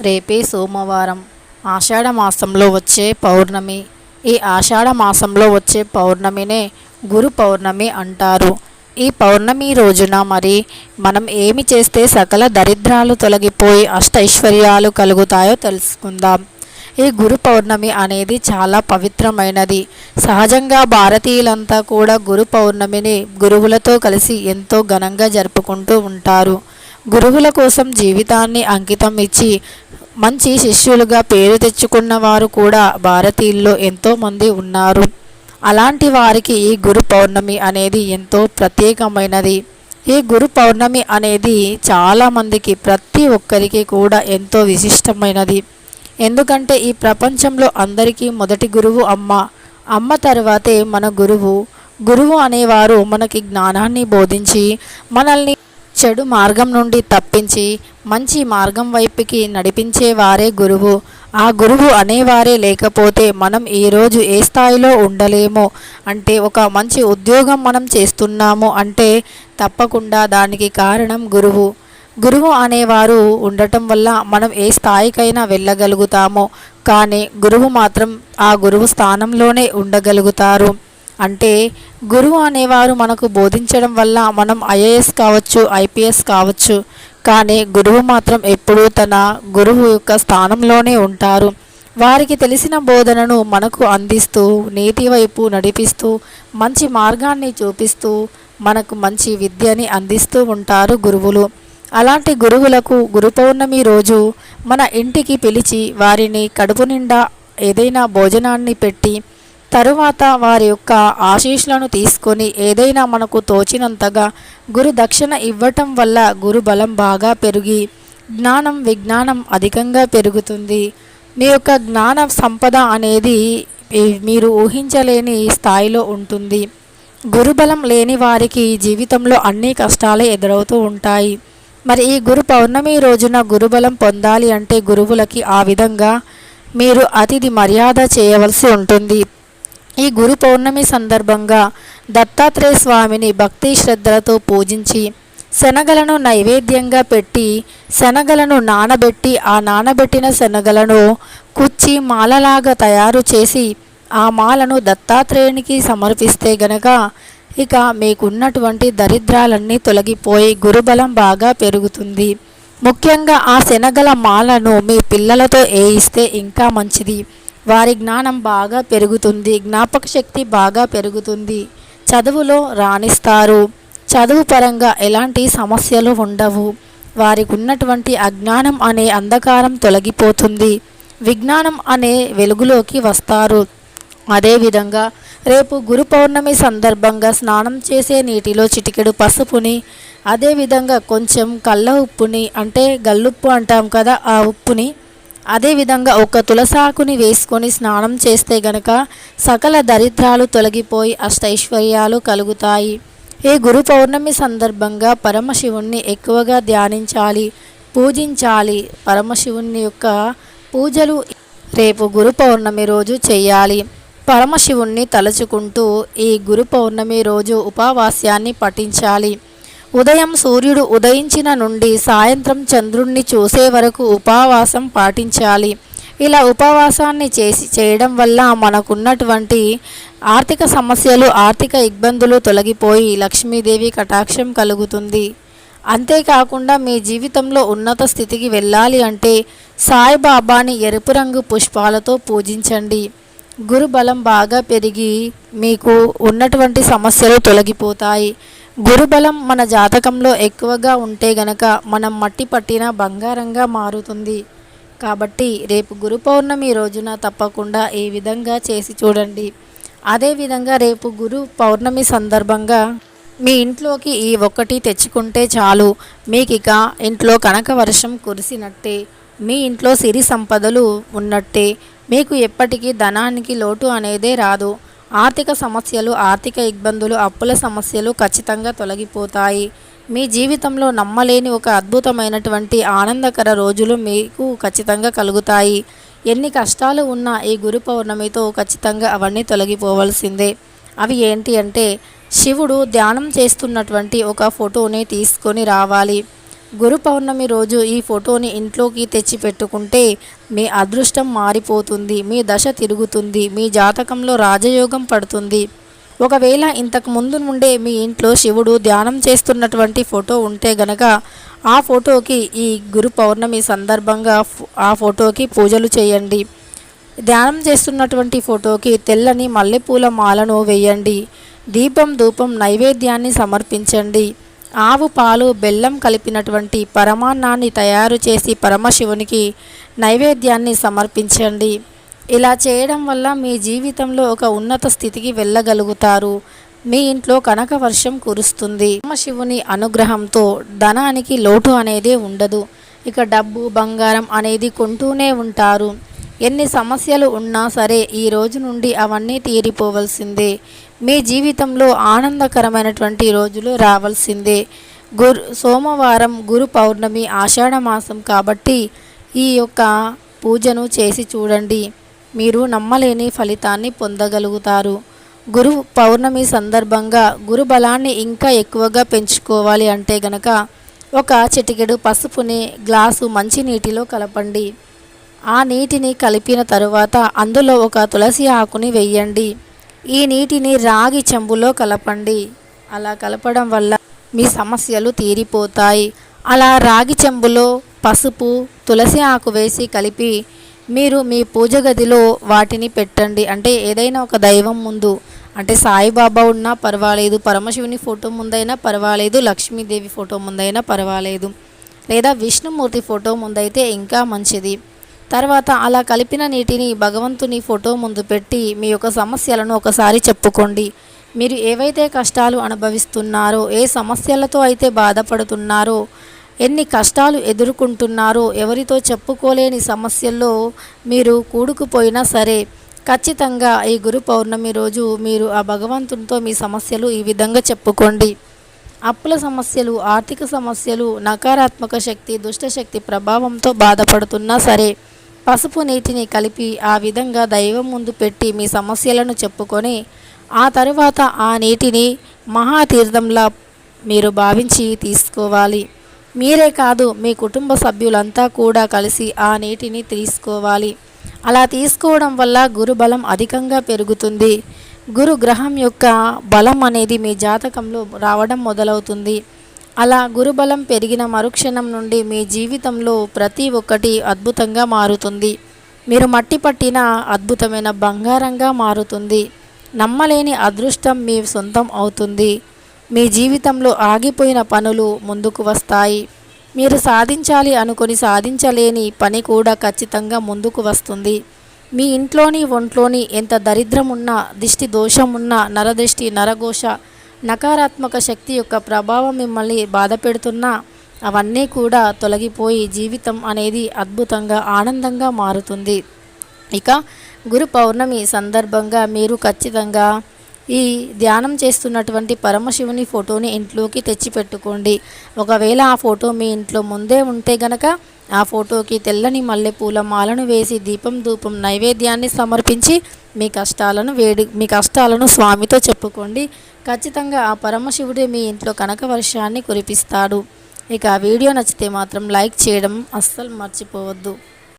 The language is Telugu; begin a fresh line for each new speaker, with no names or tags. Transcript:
రేపే సోమవారం. ఆషాఢ మాసంలో వచ్చే పౌర్ణమి. ఈ ఆషాఢ మాసంలో వచ్చే పౌర్ణమినే గురు పౌర్ణమి అంటారు. ఈ పౌర్ణమి రోజున మరి మనం ఏమి చేస్తే సకల దరిద్రాలు తొలగిపోయి అష్టైశ్వర్యాలు కలుగుతాయో తెలుసుకుందాం. ఈ గురు పౌర్ణమి అనేది చాలా పవిత్రమైనది. సహజంగా భారతీయులంతా కూడా గురు పౌర్ణమిని గురువులతో కలిసి ఎంతో ఘనంగా జరుపుకుంటూ ఉంటారు. గురువుల కోసం జీవితాన్ని అంకితం ఇచ్చి మంచి శిష్యులుగా పేరు తెచ్చుకున్న వారు కూడా భారతీయుల్లో ఎంతోమంది ఉన్నారు. అలాంటి వారికి ఈ గురు పౌర్ణమి అనేది ఎంతో ప్రత్యేకమైనది. ఈ గురు పౌర్ణమి అనేది చాలామందికి ప్రతి ఒక్కరికి కూడా ఎంతో విశిష్టమైనది. ఎందుకంటే ఈ ప్రపంచంలో అందరికీ మొదటి గురువు అమ్మ. అమ్మ తర్వాతే మన గురువు. గురువు అనేవారు మనకి జ్ఞానాన్ని బోధించి మనల్ని చెడు మార్గం నుండి తప్పించి మంచి మార్గం వైపుకి నడిపించేవారే గురువు. ఆ గురువు అనేవారే లేకపోతే మనం ఈరోజు ఏ స్థాయిలో ఉండలేమో. అంటే ఒక మంచి ఉద్యోగం మనం చేస్తున్నాము అంటే తప్పకుండా దానికి కారణం గురువు. గురువు అనేవారు ఉండటం వల్ల మనం ఏ స్థాయికైనా వెళ్ళగలుగుతామో. కానీ గురువు మాత్రం ఆ గురువు స్థానంలోనే ఉండగలుగుతారు. అంటే గురువు అనేవారు మనకు బోధించడం వల్ల మనం ఐఏఎస్ కావచ్చు ఐపీఎస్ కావచ్చు. కానీ గురువు మాత్రం ఎప్పుడూ తన గురువు యొక్క స్థానంలోనే ఉంటారు. వారికి తెలిసిన బోధనను మనకు అందిస్తూ నీతి వైపు నడిపిస్తూ మంచి మార్గాన్ని చూపిస్తూ మనకు మంచి విద్యని అందిస్తూ ఉంటారు గురువులు. అలాంటి గురువులకు గురు పౌర్ణమి రోజు మన ఇంటికి పిలిచి వారిని కడుపు నిండా ఏదైనా భోజనాన్ని పెట్టి తరువాత వారి యొక్క ఆశీస్సులను తీసుకొని ఏదైనా మనకు తోచినంతగా గురు దక్షిణ ఇవ్వటం వల్ల గురు బలం బాగా పెరిగి జ్ఞానం విజ్ఞానం అధికంగా పెరుగుతుంది. మీ యొక్క జ్ఞాన సంపద అనేది మీరు ఊహించలేని స్థాయిలో ఉంటుంది. గురుబలం లేని వారికి జీవితంలో అన్ని కష్టాలే ఎదురవుతూ ఉంటాయి. మరి ఈ గురు పౌర్ణమి రోజున గురుబలం పొందాలి అంటే గురువులకి ఆ విధంగా మీరు అతిథి మర్యాద చేయవలసి ఉంటుంది. ఈ గురు పౌర్ణమి సందర్భంగా దత్తాత్రేయ స్వామిని భక్తి శ్రద్ధలతో పూజించి శనగలను నైవేద్యంగా పెట్టి శనగలను నానబెట్టి ఆ నానబెట్టిన శనగలను కుచ్చి మాలలాగా తయారు చేసి ఆ మాలను దత్తాత్రేయునికి సమర్పిస్తే గనక ఇక మీకున్నటువంటి దరిద్రాలన్నీ తొలగిపోయి గురుబలం బాగా పెరుగుతుంది. ముఖ్యంగా ఆ శనగల మాలను మీ పిల్లలతో వేయిస్తే ఇంకా మంచిది. వారి జ్ఞానం బాగా పెరుగుతుంది జ్ఞాపక శక్తి బాగా పెరుగుతుంది. చదువులో రాణిస్తారు. చదువు పరంగా ఎలాంటి సమస్యలు ఉండవు. వారికి ఉన్నటువంటి అజ్ఞానం అనే అంధకారం తొలగిపోతుంది. విజ్ఞానం అనే వెలుగులోకి వస్తారు. అదేవిధంగా రేపు గురు పౌర్ణమి సందర్భంగా స్నానం చేసే నీటిలో చిటికెడు పసుపుని అదేవిధంగా కొంచెం కళ్ళ ఉప్పుని అంటే గల్లుప్పు అంటాం కదా ఆ ఉప్పుని అదేవిధంగా ఒక తులసాకుని వేసుకొని స్నానం చేస్తే గనక సకల దరిద్రాలు తొలగిపోయి అష్టైశ్వర్యాలు కలుగుతాయి. ఈ గురు పౌర్ణమి సందర్భంగా పరమశివుణ్ణి ఎక్కువగా ధ్యానించాలి పూజించాలి. పరమశివుని యొక్క పూజలు రేపు గురు పౌర్ణమి రోజు చేయాలి. పరమశివుణ్ణి తలుచుకుంటూ ఈ గురు పౌర్ణమి రోజు ఉపవాస్యాన్ని పఠించాలి. ఉదయం సూర్యుడు ఉదయించిన నుండి సాయంత్రం చంద్రుణ్ణి చూసే వరకు ఉపవాసం పాటించాలి. ఇలా ఉపవాసాన్ని చేసి చేయడం వల్ల మనకున్నటువంటి ఆర్థిక సమస్యలు ఆర్థిక ఇబ్బందులు తొలగిపోయి లక్ష్మీదేవి కటాక్షం కలుగుతుంది. అంతేకాకుండా మీ జీవితంలో ఉన్నత స్థితికి వెళ్ళాలి అంటే సాయిబాబాని ఎరుపు రంగు పుష్పాలతో పూజించండి. గురు బలం బాగా పెరిగి మీకు ఉన్నటువంటి సమస్యలు తొలగిపోతాయి. గురుబలం మన జాతకంలో ఎక్కువగా ఉంటే గనక మనం మట్టి పట్టిన బంగారంగా మారుతుంది. కాబట్టి రేపు గురు పౌర్ణమి రోజున తప్పకుండా ఈ విధంగా చేసి చూడండి. అదేవిధంగా రేపు గురు పౌర్ణమి సందర్భంగా మీ ఇంట్లోకి ఈ ఒక్కటి తెచ్చుకుంటే చాలు. మీకు ఇక ఇంట్లో కనక వర్షం కురిసినట్టే. మీ ఇంట్లో సిరి సంపదలు ఉన్నట్టే. మీకు ఎప్పటికీ ధనానికి లోటు అనేదే రాదు. ఆర్థిక సమస్యలు ఆర్థిక ఇబ్బందులు అప్పుల సమస్యలు ఖచ్చితంగా తొలగిపోతాయి. మీ జీవితంలో నమ్మలేని ఒక అద్భుతమైనటువంటి ఆనందకర రోజులు మీకు ఖచ్చితంగా కలుగుతాయి. ఎన్ని కష్టాలు ఉన్నా ఈ గురు పౌర్ణమితో ఖచ్చితంగా అవన్నీ తొలగిపోవలసిందే. అవి ఏంటి అంటే శివుడు ధ్యానం చేస్తున్నటువంటి ఒక ఫోటోని తీసుకొని రావాలి. గురు పౌర్ణమి రోజు ఈ ఫోటోని ఇంట్లోకి తెచ్చి పెట్టుకుంటే మీ అదృష్టం మారిపోతుంది మీ దశ తిరుగుతుంది మీ జాతకంలో రాజయోగం పడుతుంది. ఒకవేళ ఇంతకు ముందు నుండే మీ ఇంట్లో శివుడు ధ్యానం చేస్తున్నటువంటి ఫోటో ఉంటే గనక ఆ ఫోటోకి ఈ గురు పౌర్ణమి సందర్భంగా ఆ ఫోటోకి పూజలు చేయండి. ధ్యానం చేస్తున్నటువంటి ఫోటోకి తెల్లని మల్లెపూల మాలను వేయండి. దీపం ధూపం నైవేద్యాన్ని సమర్పించండి. ఆవు పాలు బెల్లం కలిపినటువంటి పరమాన్నాన్ని తయారు చేసి పరమశివునికి నైవేద్యాన్ని సమర్పించండి. ఇలా చేయడం వల్ల మీ జీవితంలో ఒక ఉన్నత స్థితికి వెళ్ళగలుగుతారు. మీ ఇంట్లో కనక వర్షం కురుస్తుంది. పరమశివుని అనుగ్రహంతో ధనానికి లోటు అనేది ఉండదు. ఇక డబ్బు బంగారం అనేది కొంటూనే ఉంటారు. ఎన్ని సమస్యలు ఉన్నా సరే ఈ రోజు నుండి అవన్నీ తీరిపోవలసిందే. మీ జీవితంలో ఆనందకరమైనటువంటి రోజులు రావాల్సిందే. గురు సోమవారం గురు పౌర్ణమి ఆషాఢ మాసం కాబట్టి ఈ యొక్క పూజను చేసి చూడండి. మీరు నమ్మలేని ఫలితాన్ని పొందగలుగుతారు. గురు పౌర్ణమి సందర్భంగా గురు బలాన్ని ఇంకా ఎక్కువగా పెంచుకోవాలి అంటే గనక ఒక చిటికెడు పసుపుని గ్లాసు మంచినీటిలో కలపండి. ఆ నీటిని కలిపిన తరువాత అందులో ఒక తులసి ఆకుని వెయ్యండి ఈ నీటిని రాగి చెంబులో కలపండి. అలా కలపడం వల్ల మీ సమస్యలు తీరిపోతాయి. అలా రాగి చెంబులో పసుపు తులసి ఆకు వేసి కలిపి మీరు మీ పూజ గదిలో వాటిని పెట్టండి. అంటే ఏదైనా ఒక దైవం ముందు. అంటే సాయిబాబా ఉన్నా పర్వాలేదు పరమశివుని ఫోటో ముందైనా పర్వాలేదు లక్ష్మీదేవి ఫోటో ముందైనా పర్వాలేదు. లేదా విష్ణుమూర్తి ఫోటో ముందైతే ఇంకా మంచిది. తర్వాత అలా కలిపిన నీటిని భగవంతుని ఫోటో ముందు పెట్టి మీ యొక్క సమస్యలను ఒకసారి చెప్పుకోండి. మీరు ఏవైతే కష్టాలు అనుభవిస్తున్నారో ఏ సమస్యలతో అయితే బాధపడుతున్నారో ఎన్ని కష్టాలు ఎదుర్కొంటున్నారో ఎవరితో చెప్పుకోలేని సమస్యల్లో మీరు కూడుకుపోయినా సరే ఖచ్చితంగా ఈ గురు పౌర్ణమి రోజు మీరు ఆ భగవంతునితో మీ సమస్యలు ఈ విధంగా చెప్పుకోండి. అప్పుల సమస్యలు ఆర్థిక సమస్యలు నకారాత్మక శక్తి దుష్టశక్తి ప్రభావంతో బాధపడుతున్నా సరే పసుపు నీటిని కలిపి ఆ విధంగా దైవం ముందు పెట్టి మీ సమస్యలను చెప్పుకొని ఆ తరువాత ఆ నీటిని మహాతీర్థంలా మీరు భావించి తీసుకోవాలి. మీరే కాదు మీ కుటుంబ సభ్యులంతా కూడా కలిసి ఆ నీటిని తీసుకోవాలి. అలా తీసుకోవడం వల్ల గురు బలం అధికంగా పెరుగుతుంది. గురు గ్రహం యొక్క బలం అనేది మీ జాతకంలో రావడం మొదలవుతుంది. అలా గురుబలం పెరిగిన మరుక్షణం నుండి మీ జీవితంలో ప్రతి ఒక్కటి అద్భుతంగా మారుతుంది. మీరు మట్టి పట్టిన అద్భుతమైన బంగారంగా మారుతుంది. నమ్మలేని అదృష్టం మీ సొంతం అవుతుంది. మీ జీవితంలో ఆగిపోయిన పనులు ముందుకు వస్తాయి. మీరు సాధించాలి అనుకొని సాధించలేని పని కూడా ఖచ్చితంగా ముందుకు వస్తుంది. మీ ఇంట్లోని ఒంట్లోని ఎంత దరిద్రం ఉన్నా దిష్టి దోషం ఉన్నా నరదిష్టి నరఘోష నకారాత్మక శక్తి యొక్క ప్రభావం మిమ్మల్ని బాధ పెడుతున్నా అవన్నీ కూడా తొలగిపోయి జీవితం అనేది అద్భుతంగా ఆనందంగా మారుతుంది. ఇక గురు పౌర్ణమి సందర్భంగా మీరు ఖచ్చితంగా ఈ ధ్యానం చేస్తున్నటువంటి పరమశివుని ఫోటోని ఇంట్లోకి తెచ్చిపెట్టుకోండి. ఒకవేళ ఆ ఫోటో మీ ఇంట్లో ముందే ఉంటే గనక ఆ ఫోటోకి తెల్లని మల్లెపూల మాలను వేసి దీపం ధూపం నైవేద్యాన్ని సమర్పించి మీ కష్టాలను వేడి మీ కష్టాలను స్వామితో చెప్పుకోండి. ఖచ్చితంగా ఆ పరమశివుడే మీ ఇంట్లో కనక వర్షాన్ని కురిపిస్తాడు. ఇక ఆ వీడియో నచ్చితే మాత్రం లైక్ చేయడం అస్సలు మర్చిపోవద్దు.